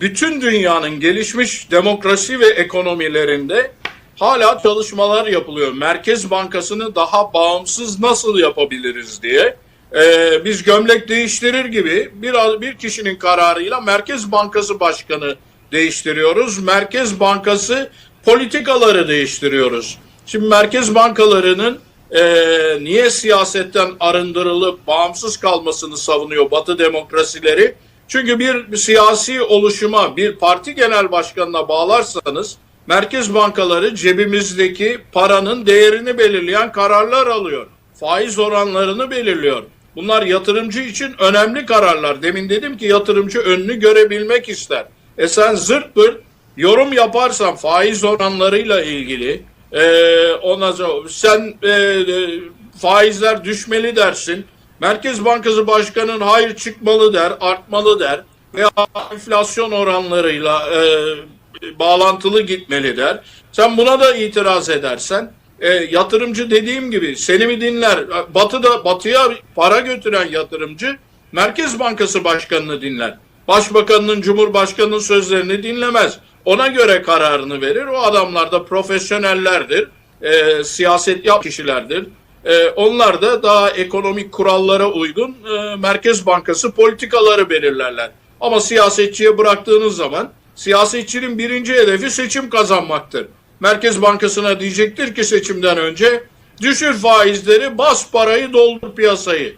bütün dünyanın gelişmiş demokrasi ve ekonomilerinde hala çalışmalar yapılıyor. Merkez Bankası'nı daha bağımsız nasıl yapabiliriz diye. Ee, biz gömlek değiştirir gibi bir, bir kişinin kararıyla Merkez Bankası Başkanı değiştiriyoruz. Merkez Bankası politikaları değiştiriyoruz. Şimdi merkez bankalarının e, niye siyasetten arındırılıp bağımsız kalmasını savunuyor Batı demokrasileri? Çünkü bir siyasi oluşuma, bir parti genel başkanına bağlarsanız merkez bankaları cebimizdeki paranın değerini belirleyen kararlar alıyor. Faiz oranlarını belirliyor. Bunlar yatırımcı için önemli kararlar. Demin dedim ki yatırımcı önünü görebilmek ister. E sen zırt pırt yorum yaparsan faiz oranlarıyla ilgili e, ondan sen e, e, faizler düşmeli dersin. Merkez Bankası Başkanı'nın hayır çıkmalı der, artmalı der veya enflasyon oranlarıyla e, bağlantılı gitmeli der. Sen buna da itiraz edersen e, yatırımcı dediğim gibi seni mi dinler? Batı'da batıya para götüren yatırımcı Merkez Bankası Başkanı'nı dinler. Başbakanının, Cumhurbaşkanı'nın sözlerini dinlemez. Ona göre kararını verir. O adamlar da profesyonellerdir. E, siyaset yap kişilerdir. E, onlar da daha ekonomik kurallara uygun e, Merkez Bankası politikaları belirlerler. Ama siyasetçiye bıraktığınız zaman siyasetçinin birinci hedefi seçim kazanmaktır. Merkez Bankası'na diyecektir ki seçimden önce düşür faizleri, bas parayı, doldur piyasayı.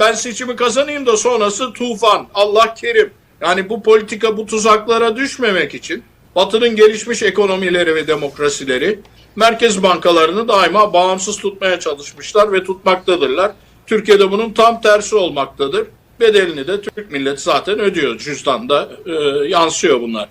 Ben seçimi kazanayım da sonrası tufan, Allah kerim. Yani bu politika bu tuzaklara düşmemek için Batı'nın gelişmiş ekonomileri ve demokrasileri merkez bankalarını daima bağımsız tutmaya çalışmışlar ve tutmaktadırlar. Türkiye'de bunun tam tersi olmaktadır. Bedelini de Türk milleti zaten ödüyor. Cüzdanda e, yansıyor bunlar.